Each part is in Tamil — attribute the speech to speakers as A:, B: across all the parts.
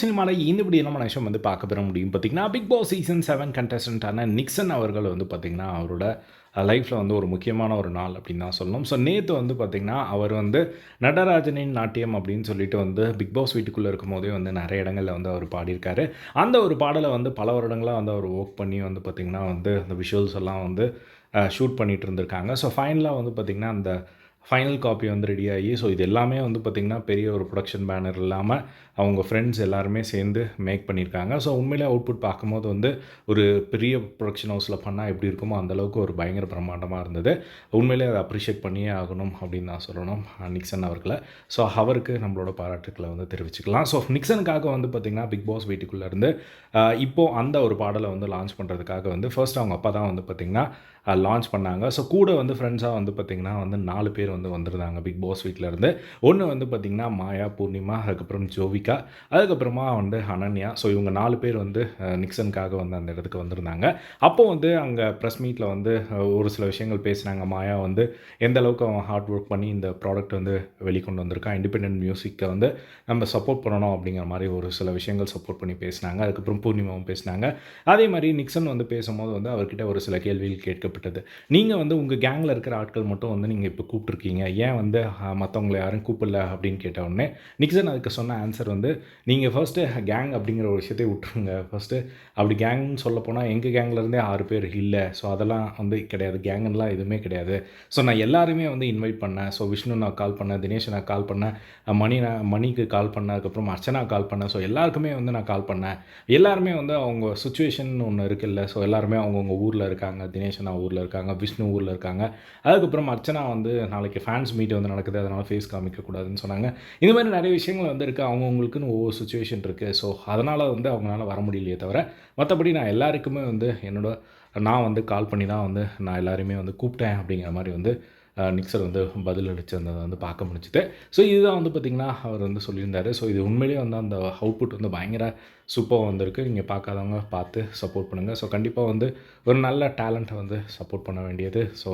A: தமிழ் சினிமாவில் இந்த நம்ம விஷயம் வந்து பார்க்க பெற முடியும். பார்த்திங்கன்னா பிக் பாஸ் சீசன் செவன் கண்டஸ்டண்ட்டான நிக்சன் அவர்கள் வந்து பார்த்திங்கன்னா அவரோட லைஃப்பில் வந்து ஒரு முக்கியமான ஒரு நாள் அப்படின்னு தான் சொல்லணும். ஸோ நேற்று வந்து பார்த்திங்கன்னா அவர் வந்து நடராஜனின் நாட்டியம் அப்படின்னு சொல்லிட்டு வந்து பிக் பாஸ் வீட்டுக்குள்ளே இருக்கும் போதே வந்து நிறைய இடங்களில் வந்து அவர் பாடியிருக்காரு. அந்த ஒரு பாடலை வந்து பல வருடங்களாக வந்து அவர் ஒர்க் பண்ணி வந்து பார்த்திங்கன்னா வந்து அந்த விஷுவல்ஸ் எல்லாம் வந்து ஷூட் பண்ணிகிட்டு இருந்திருக்காங்க. ஸோ ஃபைனலாக வந்து பார்த்திங்கன்னா அந்த ஃபைனல் காப்பி வந்து ரெடி ஆகி ஸோ இது எல்லாமே வந்து பார்த்திங்கன்னா பெரிய ஒரு ப்ரொடக்ஷன் பேனர் இல்லாமல் அவங்க ஃப்ரெண்ட்ஸ் எல்லாருமே சேர்ந்து மேக் பண்ணியிருக்காங்க. ஸோ உண்மையிலே அவுட்புட் பார்க்கும்போது வந்து ஒரு பெரிய ப்ரொடக்ஷன் ஹவுஸில் பண்ணால் எப்படி இருக்குமோ அந்தளவுக்கு ஒரு பயங்கர பிரம்மாண்டமாக இருந்தது. உண்மையிலே அதை அப்ரிஷியேட் பண்ணியே ஆகணும் அப்படின்னு நான் சொல்லணும் நிக்சன் அவர்களை. ஸோ அவருக்கு நம்மளோட பாராட்டுக்களை வந்து தெரிவிச்சுக்கலாம். ஸோ நிக்சனுக்காக வந்து பார்த்திங்கன்னா பிக் பாஸ் வீட்டுக்குள்ளேருந்து இப்போது அந்த ஒரு பாடலை வந்து லான்ச் பண்ணுறதுக்காக வந்து ஃபர்ஸ்ட் அவங்க அப்பா தான் வந்து பார்த்திங்கன்னா லான்ச் பண்ணாங்க. ஸோ கூட வந்து ஃப்ரெண்ட்ஸாக வந்து பார்த்திங்கன்னா வந்து நாலு பேர் வந்து வந்திருந்தாங்க பிக் பாஸ் வீட்டிலேருந்து ஒன்று வந்து பார்த்திங்கன்னா மாயா பூர்ணிமா அதுக்கப்புறம் ஜோவிகா அதுக்கப்புறமா வந்து அனன்யா. ஸோ இவங்க நாலு பேர் வந்து நிக்சனுக்காக வந்து அந்த இடத்துக்கு வந்திருந்தாங்க. அப்போ வந்து அங்கே ப்ரெஸ் மீட்டில் வந்து ஒரு சில விஷயங்கள் பேசுனாங்க. மாயா வந்து எந்த அளவுக்கு அவன் ஹார்ட் ஒர்க் பண்ணி இந்த ப்ராடக்ட் வந்து வெளிக்கொண்டு வந்திருக்கான் இண்டிபெண்ட் மியூசிக்கை வந்து நம்ம சப்போர்ட் பண்ணணும் அப்படிங்கிற மாதிரி ஒரு சில விஷயங்கள் சப்போர்ட் பண்ணி பேசினாங்க. அதுக்கப்புறம் பூர்ணிமாவும் பேசினாங்க. அதே மாதிரி நிக்சன் வந்து பேசும்போது வந்து அவர்கிட்ட ஒரு சில கேள்விகள் கேட்கப்பட்டது. நீங்கள் வந்து உங்கள் கேங்கில் இருக்கிற ஆட்கள் மட்டும் வந்து நீங்கள் இப்போ கூப்பிட்ருக்கீங்க ஏன் வந்து மற்றவங்களை யாரும் கூப்பிடல அப்படின்னு கேட்ட உடனே நிக்சன் அதுக்கு சொன்ன ஆன்சர் வந்து நீங்கள் ஃபர்ஸ்ட்டு கேங் அப்படிங்கிற ஒரு விஷயத்தை விட்டுருங்க. ஃபஸ்ட்டு அப்படி கேங்னு சொல்ல போனால் எங்கள் கேங்லேருந்தே ஆறு பேர் இல்லை. ஸோ அதெல்லாம் வந்து கிடையாது. கேங்குலாம் எதுவுமே கிடையாது. ஸோ நான் எல்லாருமே வந்து இன்வைட் பண்ணேன். ஸோ விஷ்ணு நான் கால் பண்ணேன் தினேஷ் நான் கால் பண்ணேன் மணி நான் மணிக்கு கால் பண்ணேன் அதுக்கப்புறம் அர்ச்சனா கால் பண்ணேன். ஸோ எல்லாருக்குமே வந்து நான் கால் பண்ணேன். எல்லாருமே வந்து அவங்க சுச்சுவேஷன் ஒன்று இருக்குல்ல. ஸோ எல்லாருமே அவங்கவுங்க ஊரில் இருக்காங்க. தினேஷனா ஊரில் இருக்காங்க. விஷ்ணு ஊரில் இருக்காங்க. அதுக்கப்புறம் அர்ச்சனா வந்து நாளைக்கு ஃபேன்ஸ் மீட் வந்து நடக்குது அதனால் ஃபேஸ் காமிக்கக்கூடாதுன்னு சொன்னாங்க. இந்த மாதிரி நிறைய விஷயங்கள் வந்து இருக்குது அவங்கவுங்களுக்குன்னு ஒவ்வொரு சுச்சுவேஷன் இருக்குது ஸோ அதனால் வந்து அவங்களால வர முடியலையே தவிர மற்றபடி நான் எல்லாருக்குமே வந்து என்னோட நான் வந்து கால் பண்ணி தான் வந்து நான் எல்லாருமே வந்து கூப்பிட்டேன் அப்படிங்கிற மாதிரி வந்து நிக்சர் வந்து பதில் அளிச்சிருந்ததை வந்து பார்க்க முடிஞ்சுது. ஸோ இதுதான் வந்து பார்த்திங்கன்னா அவர் வந்து சொல்லியிருந்தார். ஸோ இது உண்மையிலேயே வந்து அந்த அவுட்புட் வந்து பயங்கர சூப்பராக வந்திருக்கு. நீங்கள் பார்க்காதவங்க பார்த்து சப்போர்ட் பண்ணுங்கள் ஸோ கண்டிப்பாக வந்து ஒரு நல்ல டேலண்ட்டை வந்து சப்போர்ட் பண்ண வேண்டியது. ஸோ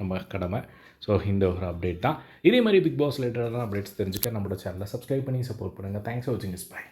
A: நம்ம கடமை. ஸோ இந்த ஒரு அப்டேட் தான். இதே மாதிரி பிக் பாஸ் ரிலேட்டடான அப்டேட்ஸ் தெரிஞ்சுக்க நம்மளோட சேனலை சப்ஸ்கிரைப் பண்ணி சப்போர்ட் பண்ணுங்கள் தேங்க்ஸ் ஃபார் வாட்சிங் இஸ் பை